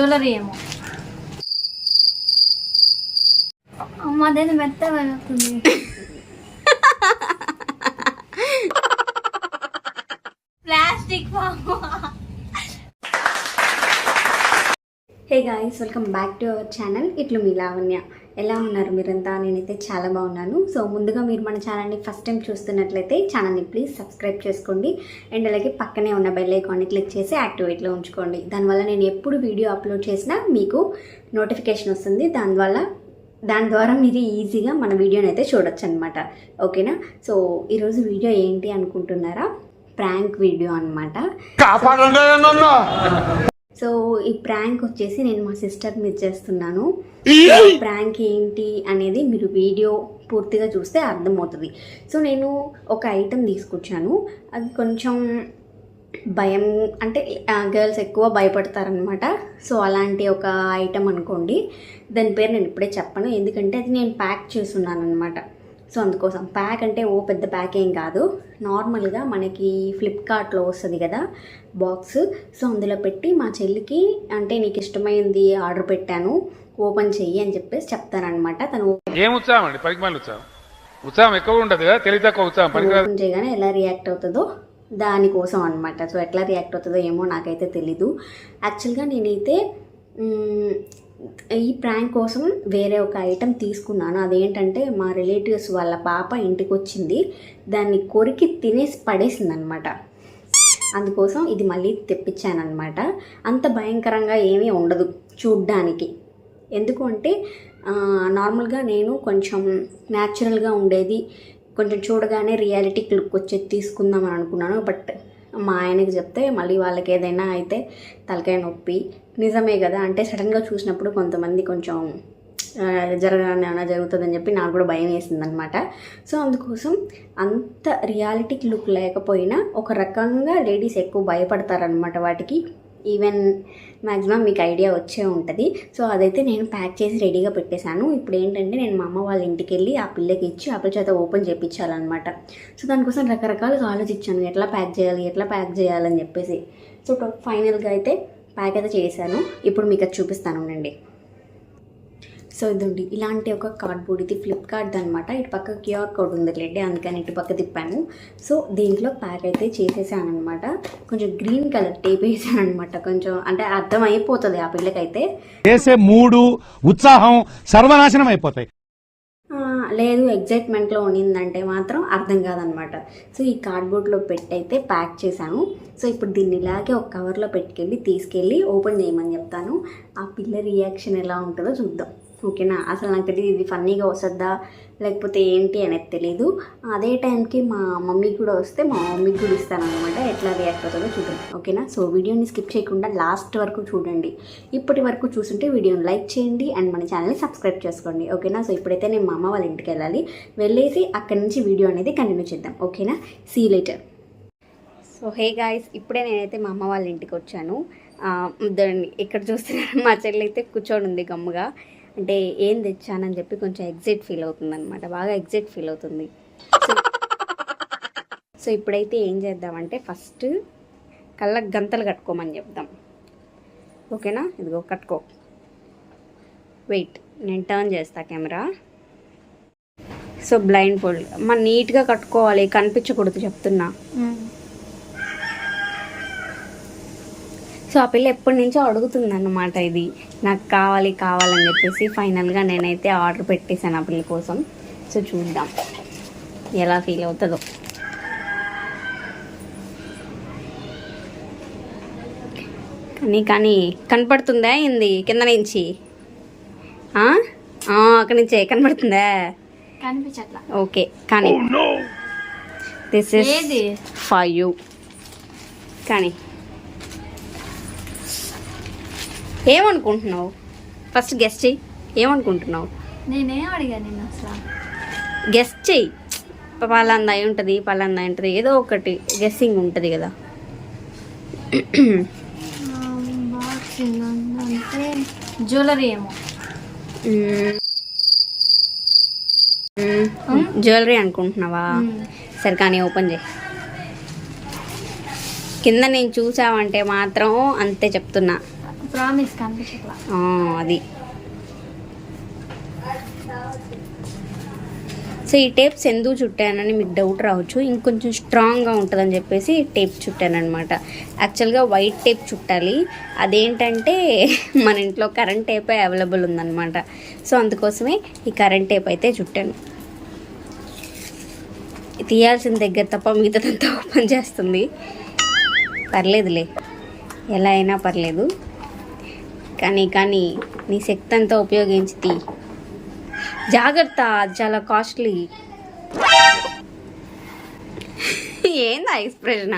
Jewellery ఏమో. అమ్మ అదేది మెత్తగా అవుతుంది plastic hey guys welcome back to our channel ఇట్లు మీ లావణ్య ఎలా ఉన్నారు మీరంతా? నేనైతే చాలా బాగున్నాను. సో ముందుగా మీరు మన ఛానల్ని ఫస్ట్ టైం చూస్తున్నట్లయితే ఛానల్ని ప్లీజ్ సబ్స్క్రైబ్ చేసుకోండి. అండ్ అలాగే పక్కనే ఉన్న బెల్ ఐకాన్ని క్లిక్ చేసి యాక్టివేట్లో ఉంచుకోండి. దానివల్ల నేను ఎప్పుడు వీడియో అప్లోడ్ చేసినా మీకు నోటిఫికేషన్ వస్తుంది. దానివల్ల దాని ద్వారా మీరు ఈజీగా మన వీడియోని అయితే చూడొచ్చు అనమాట ఓకేనా? సో ఈరోజు వీడియో ఏంటి అనుకుంటున్నారా? ప్రాంక్ వీడియో అనమాట సో ఈ ప్రాంక్ వచ్చేసి నేను మా సిస్టర్ మీద చేస్తున్నాను ప్రాంక్ ఏంటి అనేది మీరు వీడియో పూర్తిగా చూస్తే అర్థమవుతుంది. సో నేను ఒక ఐటెం తీసుకొచ్చాను. అది కొంచెం భయం అంటే గర్ల్స్ ఎక్కువ భయపడతారనమాట సో అలాంటి ఒక ఐటెం అనుకోండి. దాని పేరు నేను ఇప్పుడే చెప్పను. ఎందుకంటే అది నేను ప్యాక్ చేస్తున్నాను అనమాట సో అందుకోసం ప్యాక్ అంటే ఓ పెద్ద ప్యాక్ ఏం కాదు. నార్మల్గా మనకి ఫ్లిప్కార్ట్లో వస్తుంది కదా బాక్స్. సో అందులో పెట్టి మా చెల్లికి అంటే నీకు ఇష్టమైంది ఆర్డర్ పెట్టాను ఓపెన్ చెయ్యి అని చెప్పేసి చెప్తానమాట తను ఏం ఉత్సాహం అండి? పనికి ఉత్సాహం. ఉత్సాహం ఎక్కువ ఉండదు కదా? తెలివి తక్కువ ఉత్సాహం. ఓపెన్ చేయగానే ఎలా రియాక్ట్ అవుతుందో దానికోసం అనమాట సో ఎట్లా రియాక్ట్ అవుతుందో ఏమో నాకైతే తెలీదు. యాక్చువల్గా నేనైతే ఈ ప్రాంక్ కోసం వేరే ఒక ఐటెం తీసుకున్నాను. అదేంటంటే మా రిలేటివ్స్ వాళ్ళ పాప ఇంటికి వచ్చింది దాన్ని కొరికి తినేసి పడేసింది అనమాట అందుకోసం ఇది మళ్ళీ తెప్పించాను అనమాట అంత భయంకరంగా ఏమీ ఉండదు చూడ్డానికి. ఎందుకు అంటే నార్మల్గా నేను కొంచెం న్యాచురల్గా ఉండేది కొంచెం చూడగానే రియాలిటీ లుక్ వచ్చేది తీసుకుందాం అని అనుకున్నాను. బట్ మా ఆయనకి చెప్తే మళ్ళీ వాళ్ళకి ఏదైనా అయితే తలకాయ నొప్పి నిజమే కదా? అంటే సడన్గా చూసినప్పుడు కొంతమంది కొంచెం ఆ, జరగని ఏమైనా జరుగుతుందని చెప్పి నాకు కూడా భయం వేసింది అనమాట సో అందుకోసం అంత రియాలిటీ లుక్ లేకపోయినా ఒక రకంగా లేడీస్ ఎక్కువ భయపడతారనమాట వాటికి. ఈవెన్ మ్యాక్సిమం మీకు ఐడియా వచ్చే ఉంటుంది. సో అదైతే నేను ప్యాక్ చేసి రెడీగా పెట్టేశాను. ఇప్పుడు ఏంటంటే నేను మా అమ్మ వాళ్ళ ఇంటికి వెళ్ళి ఆ పిల్లకి ఇచ్చి ఆ పిల్ల చేత ఓపెన్ చేయించాలన్నమాట సో దానికోసం రకరకాలుగా ఆలోచించాను ఎట్లా ప్యాక్ చేయాలి ఎట్లా ప్యాక్ చేయాలని చెప్పేసి. సో ఫైనల్గా అయితే ప్యాక్ అయితే చేశాను. ఇప్పుడు మీకు అది చూపిస్తాను ఉండండి. సో ఇదండి. ఇలాంటి ఒక కార్డ్బోర్డ్ ఇది ఫ్లిప్కార్ట్ అనమాట ఇటు పక్క క్యూఆర్ కోడ్ ఉంది లేండి అందుకని ఇటు పక్క తిప్పాను. సో దీంట్లో ప్యాక్ అయితే చేసేసాను అనమాట కొంచెం గ్రీన్ కలర్ టేప్ వేసాను అనమాట కొంచెం అంటే అర్థం అయిపోతుంది ఆ పిల్లకైతే. చేసే మూడు ఉత్సాహం సర్వనాశనం అయిపోతాయి. లేదు ఎగ్జైట్మెంట్లో ఉన్నిందంటే మాత్రం అర్థం కాదనమాట సో ఈ కార్డ్బోర్డ్లో పెట్టి అయితే ప్యాక్ చేశాను. సో ఇప్పుడు దీన్ని ఇలాగే ఒక కవర్లో పెట్టుకెళ్ళి తీసుకెళ్ళి ఓపెన్ చేయమని చెప్తాను. ఆ పిల్ల రియాక్షన్ ఎలా ఉంటుందో చూద్దాం. ఓకేనా? అసలు నాకు తెలియదు ఇది ఫన్నీగా వస్తుందా? లేకపోతే ఏంటి అనేది తెలీదు. అదే టైంకి మా మమ్మీ కూడా వస్తే మా మమ్మీకి కూడా ఇస్తాను అనమాట ఎట్లా రియాక్ట్ అవుతుందో చూద్దాం. ఓకేనా? సో వీడియోని స్కిప్ చేయకుండా లాస్ట్ వరకు చూడండి. ఇప్పటి వరకు చూస్తుంటే వీడియోని లైక్ చేయండి అండ్ మన ఛానల్ని సబ్స్క్రైబ్ చేసుకోండి. ఓకేనా? సో ఇప్పుడైతే నేను మా అమ్మ వాళ్ళ ఇంటికి వెళ్ళాలి. వెళ్ళేసి అక్కడి నుంచి వీడియో అనేది కంటిన్యూ చేద్దాం. ఓకేనా? See later so hey guys ఇప్పుడే నేనైతే మా అమ్మ వాళ్ళ ఇంటికి వచ్చాను. దాన్ని ఇక్కడ చూస్తున్నాను మా చెల్లి అయితే కూర్చొని ఉంది గమ్ముగా. అంటే ఏం తెచ్చానని చెప్పి కొంచెం ఎగ్జైట్ ఫీల్ అవుతుంది అనమాట బాగా ఎగ్జైట్ ఫీల్ అవుతుంది. సో సో ఇప్పుడైతే ఏం చేద్దామంటే ఫస్ట్ కళ్ళకు గంతలు కట్టుకోమని చెప్దాం. ఓకేనా? ఇదిగో కట్టుకో. వెయిట్ నేను టర్న్ చేస్తా కెమెరా సో బ్లైండ్ ఫోల్డ్ మన నీట్గా కట్టుకోవాలి కనిపించకూడదు చెప్తున్నా. Hmm. సో ఆ పిల్ల ఎప్పటి నుంచో అడుగుతుంది అన్నమాట ఇది. నాకు కావాలి కావాలని చెప్పేసి ఫైనల్గా నేనైతే ఆర్డర్ పెట్టేశాను ఆ పిల్ల కోసం. సో చూద్దాం ఎలా ఫీల్ అవుతుందో. కానీ కానీ కనపడుతుందా ఏంది? కింద నుంచి. అక్కడి నుంచే కనపడుతుందా? కనిపించట్లా. ఓకే కానీ దిస్ ఇస్ యూ. కానీ ఏమనుకుంటున్నావు? ఫస్ట్ గెస్ట్ చెయ్యి. ఏమనుకుంటున్నావు? నేనేం అడిగాను నేను అసలు? గెస్ట్ చెయ్యి. పలాందా ఉంటుంది పలాందా ఉంటుంది ఏదో ఒకటి గెస్సింగ్ ఉంటుంది కదా. అంటే జ్యువెలరీ ఏమో. జ్యువెలరీ అనుకుంటున్నావా. సరే కానీ ఓపెన్ చేయి. కింద నేను చూసావంటే మాత్రం అంతే చెప్తున్నా. ప్రామిస్ కనిపించట్లా అది. సో ఈ టేప్స్ ఎందుకు చుట్టానని మీకు డౌట్ రావచ్చు. ఇంకొంచెం స్ట్రాంగ్గా ఉంటుందని చెప్పేసి టేప్ చుట్టానమాట యాక్చువల్గా వైట్ టేప్ చుట్టాలి. అదేంటంటే మన ఇంట్లో కరెంట్ టేపే అవైలబుల్ ఉందన్నమాట. సో అందుకోసమే ఈ కరెంట్ టేప్ అయితే చుట్టాను. తీయాల్సిన దగ్గర తప్ప మిగతాదంతా ఓపెన్ చేస్తుంది. పర్లేదులే. ఎలా అయినా పర్లేదు. కానీ కానీ నీ శక్తి అంతా ఉపయోగించి తీ. జాగ్రత్త అది చాలా కాస్ట్లీ. ఏందా ఎక్స్ప్రెషన్?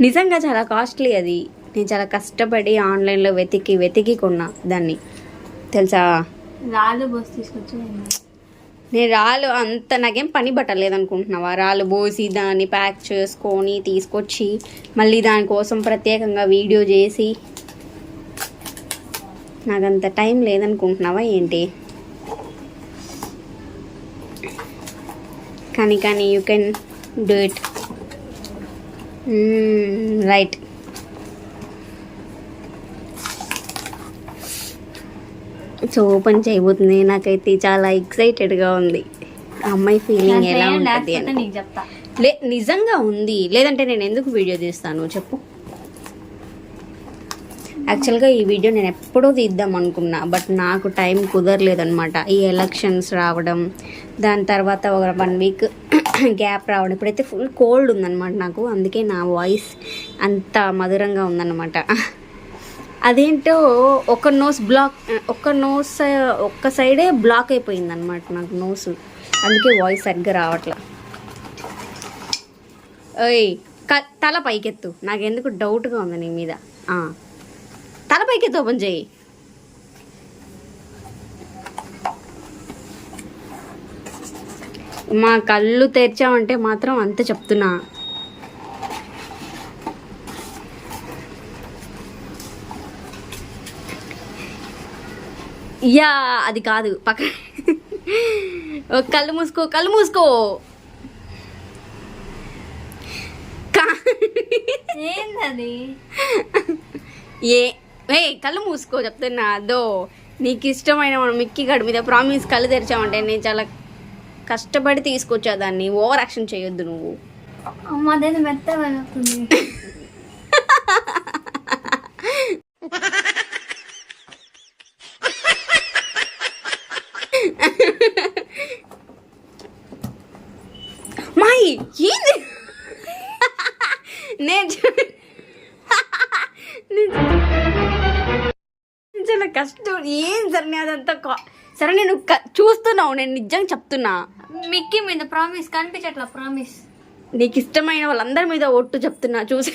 నిజంగా చాలా కాస్ట్లీ అది. నేను చాలా కష్టపడి ఆన్లైన్లో వెతికి వెతికి కొన్నా దాన్ని. తెలుసా? రాళ్ళు బస్ తీసుకొచ్చి నేను రాళ్ళు అంత నాకేం పని పట్టలేదు అనుకుంటున్నావా రాళ్ళు పోసి దాన్ని ప్యాక్ చేసుకొని తీసుకొచ్చి మళ్ళీ దానికోసం ప్రత్యేకంగా వీడియో చేసి నాకంత టైం లేదనుకుంటున్నావా ఏంటి? కానీ కానీ you can do it right so open చేయబోతుంది. నాకైతే చాలా ఎక్సైటెడ్గా ఉంది. అమ్మాయి ఫీలింగ్ ఎలా ఉంటుంది అని. చెప్తా. లే నిజంగా ఉంది. లేదంటే నేను ఎందుకు వీడియో తీస్తాను? చెప్పు. యాక్చువల్గా ఈ వీడియో నేను ఎప్పుడో తీద్దాం అనుకున్నా బట్ నాకు టైం కుదరలేదనమాట ఈ ఎలక్షన్స్ రావడం దాని తర్వాత ఒక వన్ వీక్ గ్యాప్ రావడం ఇప్పుడైతే ఫుల్ కోల్డ్ ఉందన్నమాట నాకు. అందుకే నా వాయిస్ అంత మధురంగా ఉందన్నమాట. అదేంటో ఒక నోస్ బ్లాక్ ఒక నోస్ ఒక్క సైడే బ్లాక్ అయిపోయింది అనమాట నాకు నోస్. అందుకే వాయిస్ సరిగ్గా రావట్లా. ఓయ్ క- తల పైకెత్తు. నాకెందుకు డౌట్గా ఉంది నీ మీద? తల పైకెత్తు ఓపెన్ చేయి. మా కళ్ళు తెరిచామంటే మాత్రం అంతే చెప్తున్నా. యా అది కాదు పక్క. కళ్ళు మూసుకో కళ్ళు మూసుకో. ఏంటది ఏ ఏ కళ్ళు మూసుకో చెప్తున్నా అదో. నీకు ఇష్టమైన మన మిక్కీ గడి మీద ప్రామిస్ కళ్ళు తెరిచామంటే నేను చాలా కష్టపడి తీసుకొచ్చా దాన్ని. ఓవర్ యాక్షన్ చేయొద్దు నువ్వు. అమ్మ అదేదో సరే నేను క- చూస్తున్నావు నేను నిజంగా చెప్తున్నా. మిక్కీ మీద ప్రామిస్ కనిపించట్లా ప్రామిస్. నీకు ఇష్టమైన వాళ్ళందరి మీద ఒట్టు చెప్తున్నా చూసి.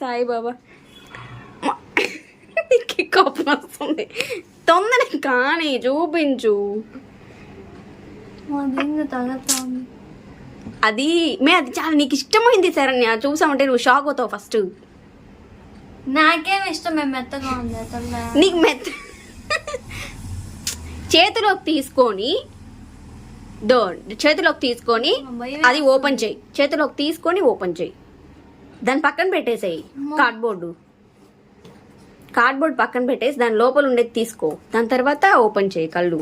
సాయిబాబా మా- నీకు కోపం వస్తుంది. తొందర కానీ చూపించు. అదేందో అది మే అది చాలా నీకు ఇష్టమైంది శరణ్య. చూసామంటే నువ్వు షాక్ అవుతావు ఫస్ట్. నాకేం ఇష్టం మేము మెత్తగా ఉంది నీకు మెత్త చేతిలోకి తీసుకొని దో చేతిలోకి తీసుకొని అది ఓపెన్ చేయి. చేతిలోకి తీసుకొని ఓపెన్ చేయి. దాని పక్కన పెట్టేసేయి కార్డ్బోర్డు కార్డ్బోర్డ్ పక్కన పెట్టేసి దాని లోపల ఉండేది తీసుకో. దాని తర్వాత ఓపెన్ చేయి కళ్ళు.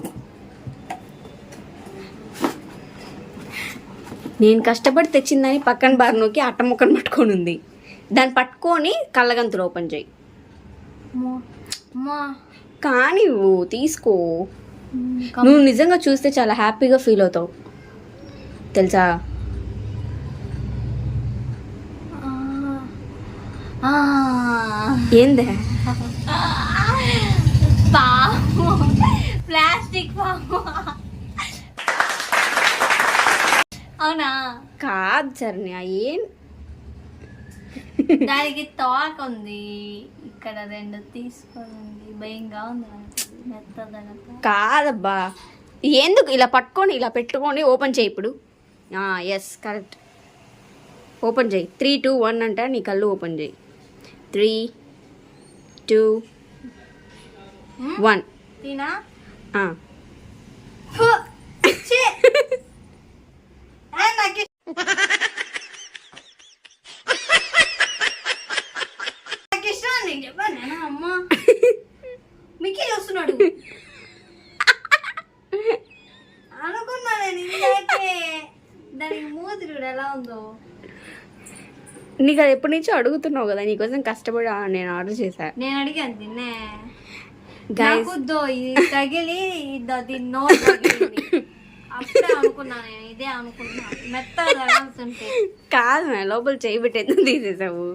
నేను కష్టపడి తెచ్చిందని పక్కన బారినోకి అట్ట ముక్కను పట్టుకొని ఉంది. దాన్ని పట్టుకొని కళ్ళగంతులు ఓపెన్ చేయి. కానీ తీసుకో. నువ్వు నిజంగా చూస్తే చాలా హ్యాపీగా ఫీల్ అవుతావు. తెలుసా. ఏందే? పాము ప్లాస్టిక్ పాము అవునా? కాదు సరణ్య ఏం దానికి తోక ఉంది. ఇక్కడ రెండు తీసుకొని ఉంది భయంగా ఉంది కాదబ్బా. ఎందుకు ఇలా పట్టుకొని ఇలా పెట్టుకొని ఓపెన్ చేయి ఇప్పుడు? ఎస్ కరెక్ట్ ఓపెన్ చేయి. త్రీ టూ వన్ అంట నీ కళ్ళు ఓపెన్ చేయి. త్రీ టూ వన్ తినా నాకు ఇష్టం అని నేను చెప్పాను నేను అమ్మ మిక్కీ చూస్తున్నాడు అనుకున్నా నేను ఇందాకే దానికి మూతి చూడు ఎలా ఉందో? నీకు అది ఎప్పటి నుంచో అడుగుతున్నావు కదా నీకోసం కష్టపడి నేను ఆర్డర్ చేశా. నేను అడిగాను తిన్నే. ఇది తగిలి ఇదో నోట్ అప్పుడే అనుకున్నా నేను ఇదే అనుకున్నా. తగలుతుంటే కాదు లోపల చేయి పెట్టి ఎందుకు తీసేసావు?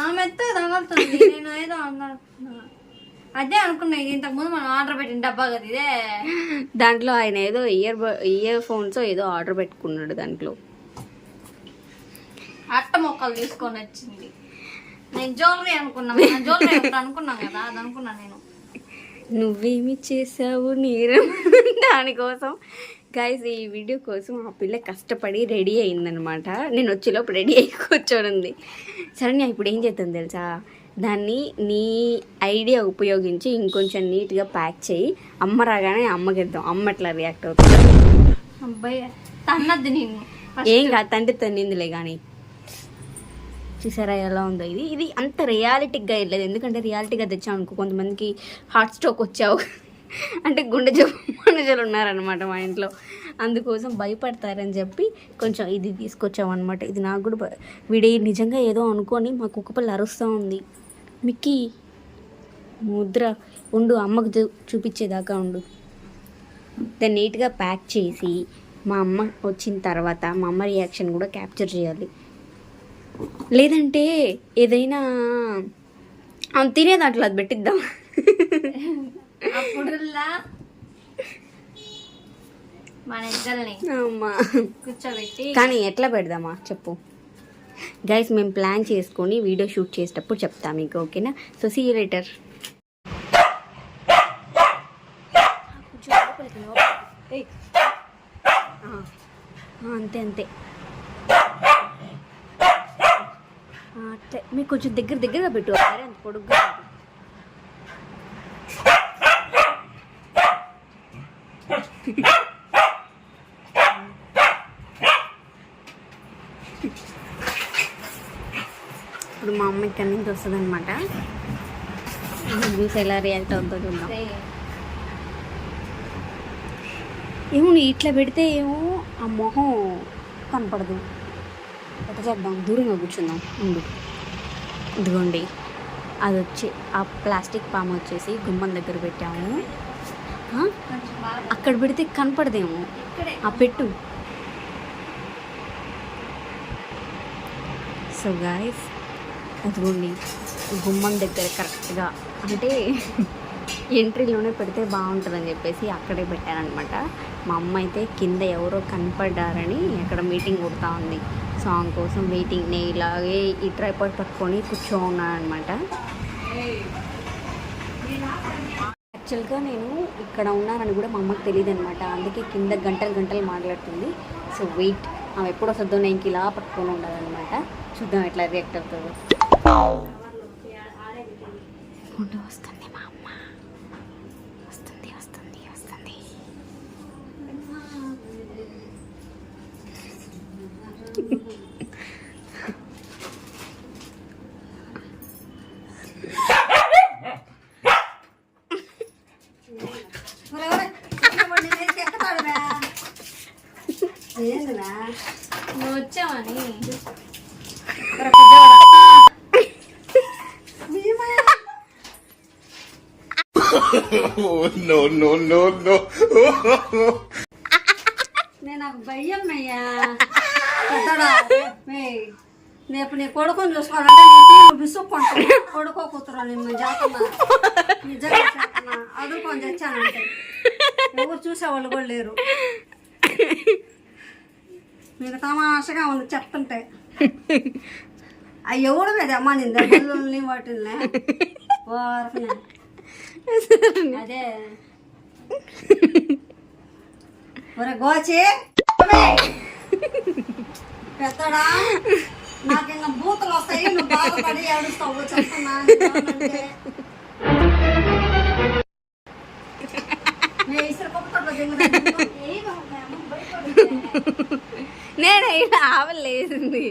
ఆ మెత్తగా తగలుతుంది నేను ఏదో అనుకున్నా అదే అనుకున్నా ఇది ఇంతకు ముందు మనం ఆర్డర్ పెట్టిన డబ్బా కదా ఇదే. దాంట్లో ఆయన ఏదో ఇయర్ ఇయర్ ఫోన్స్ ఏదో ఆర్డర్ పెట్టుకున్నాడు దాంట్లో. అట్ట మొక్కలు తీసుకొని వచ్చింది. నేను జ్యువెలరీ అనుకున్నా జ్యువెలరీ అనుకున్నాం కదా అది అనుకున్నా నేను. నువ్వేమి చేసావు నీరం? దానికోసం. గైస్ ఈ వీడియో కోసం ఆ పిల్ల కష్టపడి రెడీ అయిందనమాట నేను వచ్చేలోపు రెడీ అయి కూర్చొని సరే నేను ఇప్పుడు ఏం చేద్దాం తెలుసా? దాన్ని నీ ఐడియా ఉపయోగించి ఇంకొంచెం నీట్గా ప్యాక్ చేయి. అమ్మ రాగానే అమ్మకి ఇద్దాం అమ్మ ఎట్లా రియాక్ట్ అవుతుంది. అబ్బాయి తన్నద్దు నిన్ను. ఏం కాదు తండ్రి తన్నిందిలే కానీ చూసారా ఎలా ఉందో ఇది. ఇది అంత రియాలిటీగా వెళ్ళలేదు ఎందుకంటే రియాలిటీగా తెచ్చాం అనుకో కొంతమందికి హార్ట్ స్ట్రోక్ వచ్చావు. అంటే గుండె జబ్బు మనుషులు ఉన్నారనమాట మా ఇంట్లో. అందుకోసం భయపడతారని చెప్పి కొంచెం ఇది తీసుకొచ్చాం అనమాట ఇది నాకు కూడా వీడి నిజంగా ఏదో అనుకొని మా కుక్కపల్లి అరుస్తూ ఉంది. మిక్కీ ముద్ర ఉండు అమ్మకు చూపించేదాకా ఉండు. దాన్ని నీట్గా ప్యాక్ చేసి మా అమ్మ వచ్చిన తర్వాత మా అమ్మ రియాక్షన్ కూడా క్యాప్చర్ చేయాలి. లేదంటే ఏదైనా తినే దాంట్లో అది పెట్టిద్దాం. మన ఇద్దరిని కూర్చోబెట్టి కానీ ఎట్లా పెడదామా? చెప్పు. గైస్ మేము ప్లాన్ చేసుకొని వీడియో షూట్ చేసేటప్పుడు చెప్తా మీకు ఓకేనా సో సీ లేటర్ అంతే అంతే. మీకు కొంచెం దగ్గర దగ్గరగా పెట్టు అంత పొడుగ్గా కాదు. ఇప్పుడు మా అమ్మ ఇక్కడి నుంచి వస్తుంది అనమాట ఎలా రియాక్ట్ అవుతుందో చూద్దాం. ఏమో ఇట్లా పెడితే ఏమో ఆ మొహం కనపడదు. ఎట్లా చేద్దాం? దూరంగా కూర్చుందాం. ఉండు. ఇదిగోండి. అది వచ్చి ఆ ప్లాస్టిక్ పామ వచ్చేసి గుమ్మం దగ్గర పెట్టాము. అక్కడ పెడితే కనపడదేమో. ఆ పెట్టు. సో గాయస్ అదిగోండి గుమ్మం దగ్గర కరెక్ట్గా అంటే ఎంట్రీలోనే పెడితే బాగుంటుందని చెప్పేసి అక్కడే పెట్టారనమాట. మా అమ్మ అయితే కింద ఎవరో కనపడ్డారని అక్కడ మీటింగ్ కొడుతూ ఉంది. సాంగ్ కోసం వెయిటింగ్ నేను ఇలాగే ఈ ట్రైపాడ్ పట్టుకొని కూర్చో ఉన్నానమాట యాక్చువల్గా నేను ఇక్కడ ఉన్నానని కూడా మా అమ్మకి తెలియదు అనమాట అందుకే కింద గంటలు గంటలు మాట్లాడుతుంది. సో వెయిట్ ఆమె ఎప్పుడు వస్తుందో నేను ఇంక ఇలా పట్టుకొని ఉండాలన్నమాట. చూద్దాం ఎట్లా రియాక్ట్ అవుతుందో. ఉండు, వస్తుంది మా అమ్మ. వస్తుంది వస్తుంది వస్తుంది. నువ్వు no, no, no, no. నేను నాకు భయం అయ్యా నేను నీ కొడుకుని చూసుకోవాలంటే నీకు విసుక్కుంటా కొడుకో కూతురు నేను చేస్తున్నా నిజంగా అదుకొని తెచ్చానంటే. ఎవరు చూసేవాళ్ళు కూడా లేరు. మీకు తమాషగా ఉంది చెప్తుంటే. అవి ఎవడు మీద అమ్మా నేను దెబ్బలని వాటిల్ని? అదే. ఒరే గోచి. పెద్దడా? నాకు ఇంకా బూతులు వస్తాయి నువ్వు బాధపడి ఏడుస్తావు చెప్తున్నా దిగుతా. ఏ బాబా, అమ్మ భయపడుతుంది. నే అయినా ఆమె లేచింది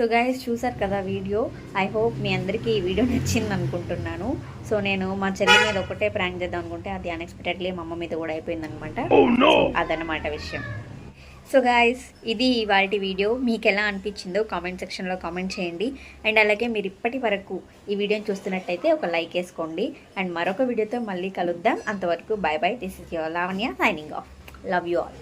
సో గైస్ చూసారు కదా వీడియో? ఐ హోప్ మీ అందరికీ ఈ వీడియో నచ్చింది అనుకుంటున్నాను. సో నేను మా చెల్లి మీద ఒకటే ప్రాంక్ చేద్దాం అనుకుంటే అది అన్ఎక్స్పెక్టెడ్లీ మా అమ్మ మీద కూడా అయిపోయింది అనమాట అదనమాట విషయం. సో గాయస్ ఇది వాటి వీడియో. మీకు ఎలా అనిపించిందో కామెంట్ సెక్షన్లో కామెంట్ చేయండి. అండ్ అలాగే మీరు ఇప్పటి వరకు ఈ వీడియోని చూస్తున్నట్టయితే ఒక లైక్ వేసుకోండి. అండ్ మరొక వీడియోతో మళ్ళీ కలుద్దాం. అంతవరకు bye bye this is your Lavanya signing off love you all